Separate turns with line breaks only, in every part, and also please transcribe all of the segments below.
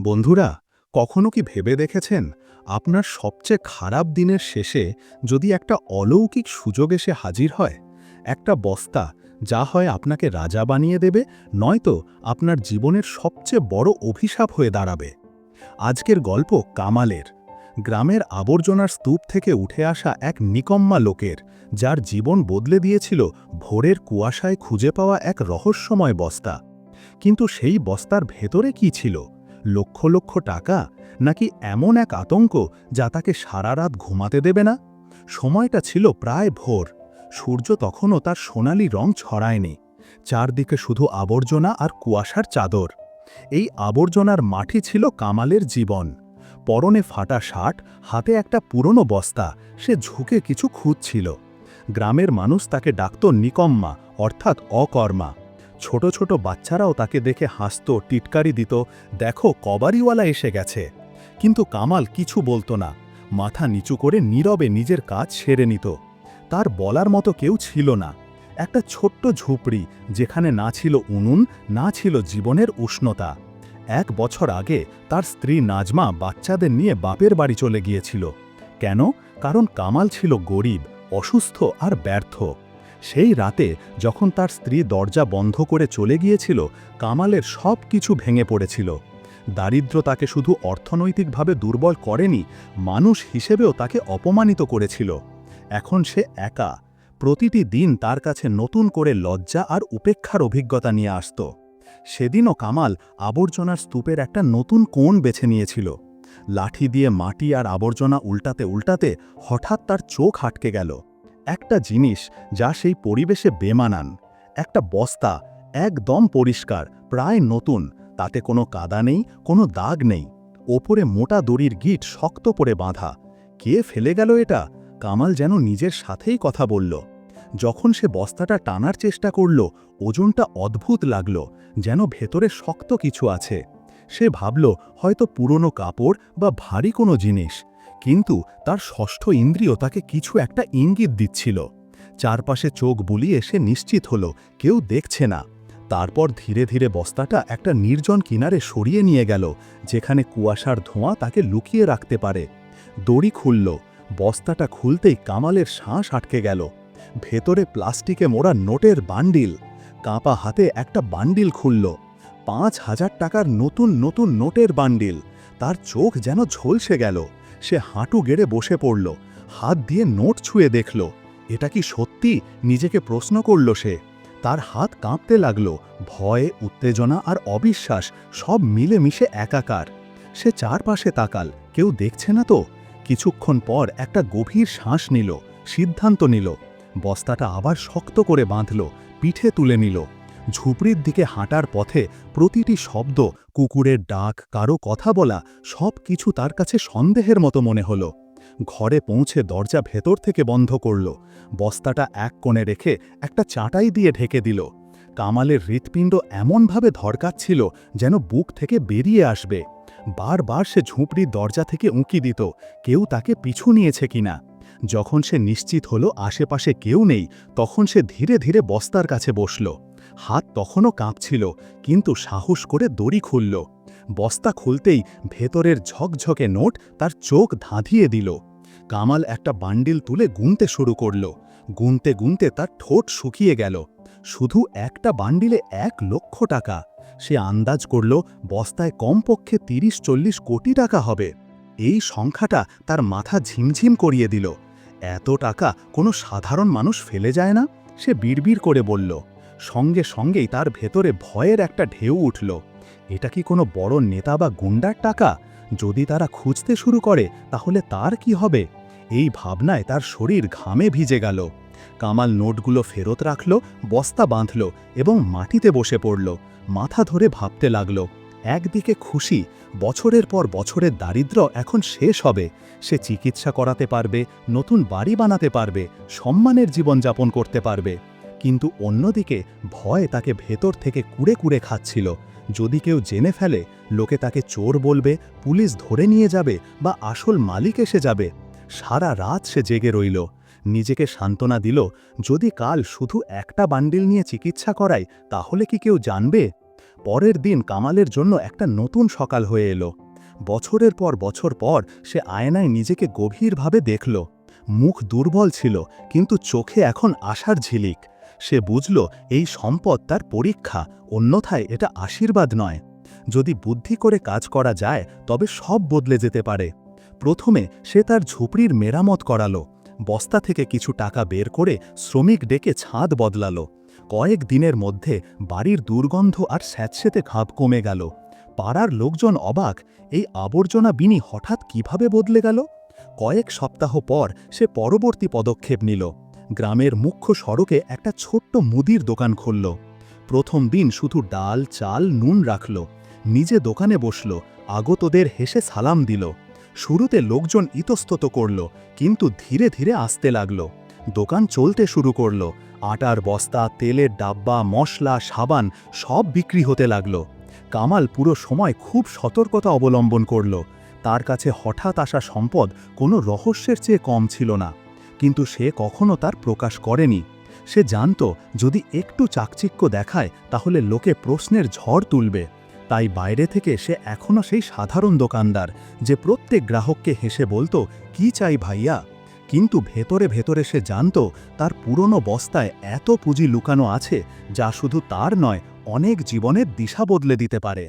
বন্ধুরা, কখনো কি ভেবে দেখেছেন আপনার সবচেয়ে খারাপ দিনের শেষে যদি একটা অলৌকিক সুযোগ এসে হাজির হয়? একটা বস্তা যা হয় আপনাকে রাজা বানিয়ে দেবে, নয়তো আপনার জীবনের সবচেয়ে বড় অভিশাপ হয়ে দাঁড়াবে। আজকের গল্প কামালের। গ্রামের আবর্জনার স্তূপ থেকে উঠে আসা এক নিকম্মা লোকের, যার জীবন বদলে দিয়েছিল ভোরের কুয়াশায় খুঁজে পাওয়া এক রহস্যময় বস্তা। কিন্তু সেই বস্তার ভেতরে কি ছিল? লক্ষ লক্ষ টাকা নাকি এমন এক আতঙ্ক যা তাকে সারা রাত ঘুমাতে দেবে না? সময়টা ছিল প্রায় ভোর। সূর্য তখনও তার সোনালি রং ছড়ায়নি। চারদিকে শুধু আবর্জনা আর কুয়াশার চাদর। এই আবর্জনার মাটি ছিল কামালের জীবন। পরনে ফাটা শার্ট, হাতে একটা পুরনো বস্তা, সে ঝুঁকে কিছু খুঁজছিল। গ্রামের মানুষ তাকে ডাকত নিকম্মা, অর্থাৎ অকর্মা। ছোট ছোট বাচ্চারাও তাকে দেখে হাসত, টিটকারি দিত, দেখো, কবারিওয়ালা এসে গেছে। কিন্তু কামাল কিছু বলতো না। মাথা নিচু করে নীরবে নিজের কাজ সেরে নিত। তার বলার মতো কেউ ছিল না। একটা ছোট্ট ঝুপড়ি, যেখানে না ছিল উনুন, না ছিল জীবনের উষ্ণতা। এক বছর আগে তার স্ত্রী নাজমা বাচ্চাদের নিয়ে বাপের বাড়ি চলে গিয়েছিল। কেন? কারণ কামাল ছিল গরিব, অসুস্থ আর ব্যর্থ। সেই রাতে যখন তার স্ত্রী দরজা বন্ধ করে চলে গিয়েছিল, কামালের সব কিছু ভেঙে পড়েছিল। দারিদ্র তাকে শুধু অর্থনৈতিকভাবে দুর্বল করেনি, মানুষ হিসেবেও তাকে অপমানিত করেছিল। এখন সে একা, প্রতিটি দিন তার কাছে নতুন করে লজ্জা আর উপেক্ষার অভিজ্ঞতা নিয়ে আসত। সেদিনও কামাল আবর্জনার স্তূপের একটা নতুন কোণ বেছে নিয়েছিল। লাঠি দিয়ে মাটি আর আবর্জনা উল্টাতে উল্টাতে হঠাৎ তার চোখ আটকে গেল। একটা জিনিস যা সেই পরিবেশে বেমানান। একটা বস্তা একদম পরিষ্কার, প্রায় নতুন, তাতে কোনো কাদা নেই, কোনো দাগ নেই। ওপরে মোটা দড়ির গিট শক্ত করে বাঁধা। কে ফেলে গেল এটা? কামাল যেন নিজের সাথেই কথা বলল। যখন সে বস্তাটা টানার চেষ্টা করল, ওজনটা অদ্ভুত লাগল, যেন ভেতরে শক্ত কিছু আছে। সে ভাবল, হয়তো পুরনো কাপড় বা ভারী কোনো জিনিস। কিন্তু তার ষষ্ঠ ইন্দ্রিয় তাকে কিছু একটা ইঙ্গিত দিচ্ছিল। চারপাশে চোখ বুলিয়ে সে নিশ্চিত হল, কেউ দেখছে না। তারপর ধীরে ধীরে বস্তাটা একটা নির্জন কিনারে সরিয়ে নিয়ে গেল, যেখানে কুয়াশার ধোঁয়া তাকে লুকিয়ে রাখতে পারে। দড়ি খুলল, বস্তাটা খুলতেই কামালের শ্বাস আটকে গেল। ভেতরে প্লাস্টিকে মোড়া নোটের বান্ডিল, কাঁপা হাতে একটা বান্ডিল খুলল। পাঁচ হাজার টাকার নতুন নতুন নোটের বান্ডিল, তার চোখ যেন ঝলসে গেল। সে হাঁটু গেড়ে বসে পড়ল, হাত দিয়ে নোট ছুঁয়ে দেখল, এটা কি সত্যি? নিজেকে প্রশ্ন করল সে। তার হাত কাঁপতে লাগল, ভয়ে, উত্তেজনা আর অবিশ্বাস সব মিলেমিশে একাকার। সে চারপাশে তাকাল, কেউ দেখছে না তো। কিছুক্ষণ পর একটা গভীর শ্বাস নিল, সিদ্ধান্ত নিল। বস্তাটা আবার শক্ত করে বাঁধল, পিঠে তুলে নিল। ঝুপড়ির দিকে হাঁটার পথে প্রতিটি শব্দ, কুকুরের ডাক, কারও কথা বলা, সব কিছু তার কাছে সন্দেহের মতো মনে হল। ঘরে পৌঁছে দরজা ভেতর থেকে বন্ধ করল। বস্তাটা এক কোণে রেখে একটা চাটাই দিয়ে ঢেকে দিল। কামালের হৃৎপিণ্ড এমনভাবে ধরকাচ্ছিল যেন বুক থেকে বেরিয়ে আসবে। বারবার সে ঝুপড়ির দরজা থেকে উঁকি দিত। কেউ তাকে পিছু নিয়েছে কিনা? যখন সে নিশ্চিত হলো আশেপাশে কেউ নেই, তখন সে ধীরে ধীরে বস্তার কাছে বসল। হাত তখনও কাঁপছিল, কিন্তু সাহস করে দড়ি খুলল। বস্তা খুলতেই ভেতরের ঝকঝকে নোট তার চোখ ধাঁধিয়ে দিল। কামাল একটা বান্ডিল তুলে গুনতে শুরু করল। গুনতে গুনতে তার ঠোঁট শুকিয়ে গেল। শুধু একটা বান্ডিলে এক লক্ষ টাকা। সে আন্দাজ করল, বস্তায় কমপক্ষে তিরিশ চল্লিশ কোটি টাকা হবে। এই সংখ্যাটা তার মাথা ঝিমঝিম করিয়ে দিল। এত টাকা কোনো সাধারণ মানুষ ফেলে যায় না? সে বিড়বিড় করে বলল। সঙ্গে সঙ্গেই তার ভেতরে ভয়ের একটা ঢেউ উঠল। এটা কি কোনো বড় নেতা বা গুন্ডার টাকা? যদি তারা খুঁজতে শুরু করে, তাহলে তার কি হবে? এই ভাবনায় তার শরীর ঘামে ভিজে গেল। কামাল নোটগুলো ফেরত রাখল, বস্তা বাঁধল এবং মাটিতে বসে পড়ল। মাথা ধরে ভাবতে লাগল একদিকে খুশি, বছরের পর বছরের দারিদ্র এখন শেষ হবে। সে চিকিৎসা করাতে পারবে, নতুন বাড়ি বানাতে পারবে, সম্মানের জীবনযাপন করতে পারবে। কিন্তু অন্যদিকে ভয় তাকে ভেতর থেকে কুড়ে কুড়ে খাচ্ছিল। যদি কেউ জেনে ফেলে, লোকে তাকে চোর বলবে, পুলিশ ধরে নিয়ে যাবে বা আসল মালিক এসে যাবে। সারা রাত সে জেগে রইল। নিজেকে সান্ত্বনা দিল, যদি কাল শুধু একটা বান্ডিল নিয়ে চিকিৎসা করায় তাহলে কি কেউ জানবে? পরের দিন কামালের জন্য একটা নতুন সকাল হয়ে এলো। বছরের পর বছর পর সে আয়নায় নিজেকে গভীরভাবে দেখল। মুখ দুর্বল ছিল, কিন্তু চোখে এখন আশার ঝিলিক। সে বুঝল, এই সম্পদ তার পরীক্ষা, অন্যথায় এটা আশীর্বাদ নয়। যদি বুদ্ধি করে কাজ করা যায়, তবে সব বদলে যেতে পারে। প্রথমে সে তার ঝুপড়ির মেরামত করালো। বস্তা থেকে কিছু টাকা বের করে শ্রমিক ডেকে ছাদ বদলালো। কয়েক দিনের মধ্যে বাড়ির দুর্গন্ধ আর স্যাঁতসেতে ঘাপ কমে গেল। পাড়ার লোকজন অবাক, এই আবর্জনা বিনি হঠাৎ কীভাবে বদলে গেল? কয়েক সপ্তাহ পর সে পরবর্তী পদক্ষেপ নিল। গ্রামের মুখ্য সড়কে একটা ছোট্ট মুদির দোকান খুলল। প্রথম দিন শুধু ডাল, চাল, নুন রাখল। নিজে দোকানে বসল, আগতদের হেসে সালাম দিল। শুরুতে লোকজন ইতস্তত করল, কিন্তু ধীরে ধীরে আসতে লাগল। দোকান চলতে শুরু করল। আটার বস্তা, তেলের ডাব্বা, মশলা, সাবান সব বিক্রি হতে লাগল। কামাল পুরো সময় খুব সতর্কতা অবলম্বন করল। তার কাছে হঠাৎ আসা সম্পদ কোনো রহস্যের চেয়ে কম ছিল না। কিন্তু সে কখনো তার প্রকাশ করেনি। সে জানত, যদি একটু চাকচিক্য দেখায়, তাহলে লোকে প্রশ্নের ঝড় তুলবে। তাই বাইরে থেকে সে এখনও সেই সাধারণ দোকানদার, যে প্রত্যেক গ্রাহককে হেসে বলতো, কি চাই ভাইয়া? কিন্তু ভেতরে ভেতরে সে জানত তার পুরনো বস্তায় এত পুঁজি লুকানো আছে যা শুধু তার নয়, অনেক জীবনের দিশা বদলে দিতে পারে।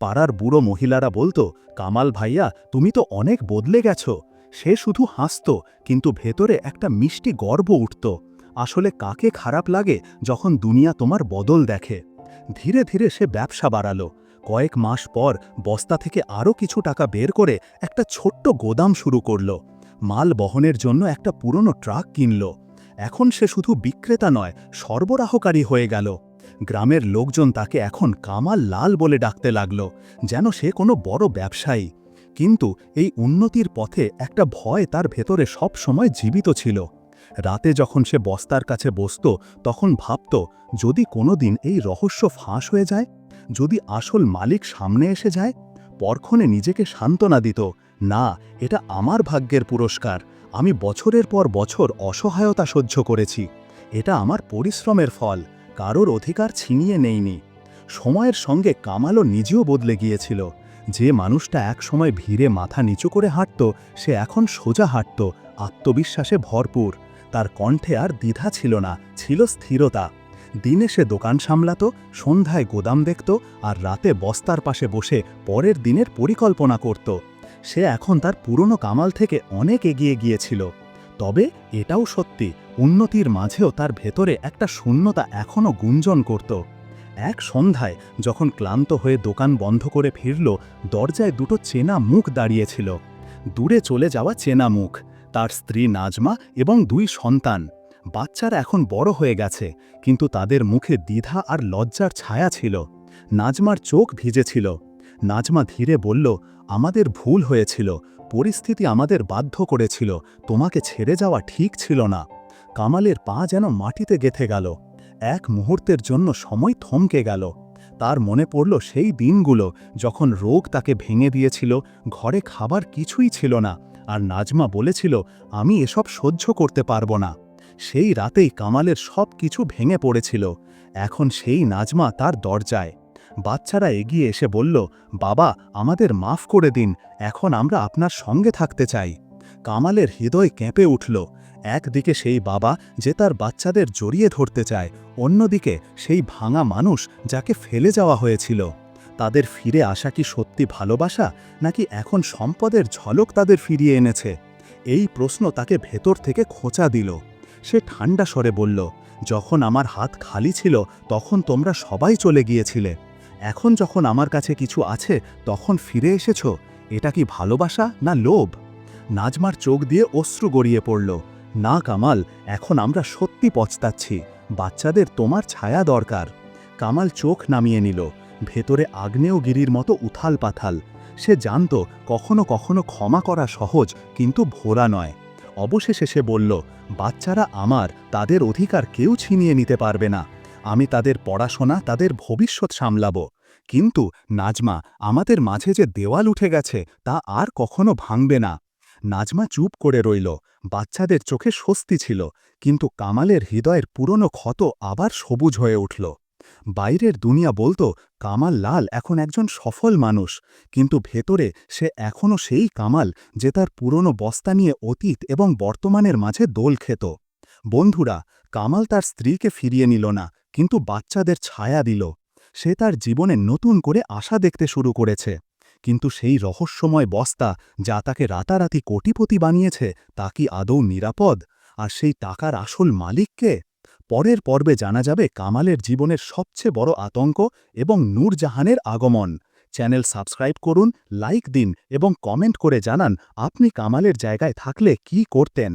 পাড়ার বুড়ো মহিলারা বলতো, কামাল ভাইয়া, তুমি তো অনেক বদলে গেছো। সে শুধু হাসত, কিন্তু ভেতরে একটা মিষ্টি গর্ব উঠত। আসলে কাকে খারাপ লাগে যখন দুনিয়া তোমার বদল দেখে? ধীরে ধীরে সে ব্যবসা বাড়ালো। কয়েক মাস পর বস্তা থেকে আরও কিছু টাকা বের করে একটা ছোট্ট গোদাম শুরু করল। মাল বহনের জন্য একটা পুরনো ট্রাক কিনল। এখন সে শুধু বিক্রেতা নয়, সরবরাহকারী হয়ে গেল। গ্রামের লোকজন তাকে এখন কামাল লাল বলে ডাকতে লাগল, যেন সে কোনো বড় ব্যবসায়ী। কিন্তু এই উন্নতির পথে একটা ভয় তার ভেতরে সব সময় জীবিত ছিল। রাতে যখন সে বস্তার কাছে বসত, তখন ভাবত, যদি কোনোদিন এই রহস্য ফাঁস হয়ে যায়, যদি আসল মালিক সামনে এসে যায় পরক্ষণে নিজেকে সান্ত্বনা দিত, না, এটা আমার ভাগ্যের পুরস্কার। আমি বছরের পর বছর অসহায়তা সহ্য করেছি। এটা আমার পরিশ্রমের ফল। কারোর অধিকার ছিনিয়ে নেইনি। সময়ের সঙ্গে কামালও নিজেও বদলে গিয়েছিল। যে মানুষটা এক সময় ভিড়ে মাথা নিচু করে হাঁটত, সে এখন সোজা হাঁটত, আত্মবিশ্বাসে ভরপুর। তার কণ্ঠে আর দ্বিধা ছিল না, ছিল স্থিরতা। দিনে সে দোকান সামলাত, সন্ধ্যায় গোদাম দেখত আর রাতে বস্তার পাশে বসে পরের দিনের পরিকল্পনা করত। সে এখন তার পুরনো কামাল থেকে অনেক এগিয়ে গিয়েছিল। তবে এটাও সত্যি, উন্নতির মাঝেও তার ভেতরে একটা শূন্যতা এখনও গুঞ্জন করত। এক সন্ধ্যায় যখন ক্লান্ত হয়ে দোকান বন্ধ করে ফিরল, দরজায় দুটো চেনা মুখ দাঁড়িয়েছিল। দূরে চলে যাওয়া চেনা মুখ, তার স্ত্রী নাজমা এবং দুই সন্তান। বাচ্চারা এখন বড় হয়ে গেছে, কিন্তু তাদের মুখে দ্বিধা আর লজ্জার ছায়া ছিল। নাজমার চোখ ভিজেছিল। নাজমা ধীরে বলল, আমাদের ভুল হয়েছিল। পরিস্থিতি আমাদের বাধ্য করেছিল। তোমাকে ছেড়ে যাওয়া ঠিক ছিল না। কামালের পা যেন মাটিতে গেথে গেল। এক মুহূর্তের জন্য সময় থমকে গেল। তার মনে পড়ল সেই দিনগুলো যখন রোগ তাকে ভেঙে দিয়েছিল, ঘরে খাবার কিছুই ছিল না। আর নাজমা বলেছিল, আমি এসব সহ্য করতে পারব না। সেই রাতেই কামালের সব কিছু ভেঙে পড়েছিল। এখন সেই নাজমা তার দরজায়। বাচ্চারা এগিয়ে এসে বলল, বাবা, আমাদের মাফ করে দিন, এখন আমরা আপনার সঙ্গে থাকতে চাই। কামালের হৃদয় কেঁপে উঠল। একদিকে সেই বাবা, যে তার বাচ্চাদের জড়িয়ে ধরতে চায়, অন্যদিকে সেই ভাঙা মানুষ যাকে ফেলে যাওয়া হয়েছিল। তাদের ফিরে আসা কি সত্যি ভালোবাসা, নাকি এখন সম্পদের ঝলক তাদের ফিরিয়ে এনেছে? এই প্রশ্ন তাকে ভেতর থেকে খোঁচা দিল। সে ঠান্ডা স্বরে বলল, যখন আমার হাত খালি ছিল, তখন তোমরা সবাই চলে গিয়েছিলে। এখন যখন আমার কাছে কিছু আছে, তখন ফিরে এসেছ। এটা কি ভালোবাসা না লোভ? নাজমার চোখ দিয়ে অশ্রু গড়িয়ে পড়ল, না কামাল, এখন আমরা সত্যি পচতাচ্ছি বাচ্চাদের তোমার ছায়া দরকার। কামাল চোখ নামিয়ে নিল, ভেতরে আগ্নেয়গিরির মতো উথাল পাথাল সে জানত, কখনো কখনো ক্ষমা করা সহজ, কিন্তু ভোরা নয়। অবশেষে সে বলল, বাচ্চারা আমার, তাদের অধিকার কেউ ছিনিয়ে নিতে পারবে না। আমি তাদের পড়াশোনা, তাদের ভবিষ্যৎ সামলাব। কিন্তু নাজমা, আমাদের মাঝে যে দেওয়াল উঠে গেছে, তা আর কখনো ভাঙবে না। নাজমা চুপ করে রইল। বাচ্চাদের চোখে স্বস্তি ছিল, কিন্তু কামালের হৃদয়ের পুরনো ক্ষত আবার সবুজ হয়ে উঠল। বাইরের দুনিয়া বলতো, কামাল লাল এখন একজন সফল মানুষ, কিন্তু ভেতরে সে এখনও সেই কামাল যে তার পুরনো বস্তা নিয়ে অতীত এবং বর্তমানের মাঝে দোল খেত। বন্ধুরা, কামাল তার স্ত্রীকে ফিরিয়ে নিল না, কিন্তু বাচ্চাদের ছায়া দিল। সে তার জীবনে নতুন করে আশা দেখতে শুরু করেছে। কিন্তু সেই রহস্যময় বস্তা যা তাকে রাতারাতি কোটিপতি বানিয়েছে, তা কি আদৌ নিরাপদ? আর সেই টাকার আসল মালিককে পরের পর্বে জানা যাবে কামালের জীবনের সবচেয়ে বড় আতঙ্ক এবং নূরজাহানের আগমন। চ্যানেল সাবস্ক্রাইব করুন, লাইক দিন এবং কমেন্ট করে জানান আপনি কামালের জায়গায় থাকলে কি করতেন।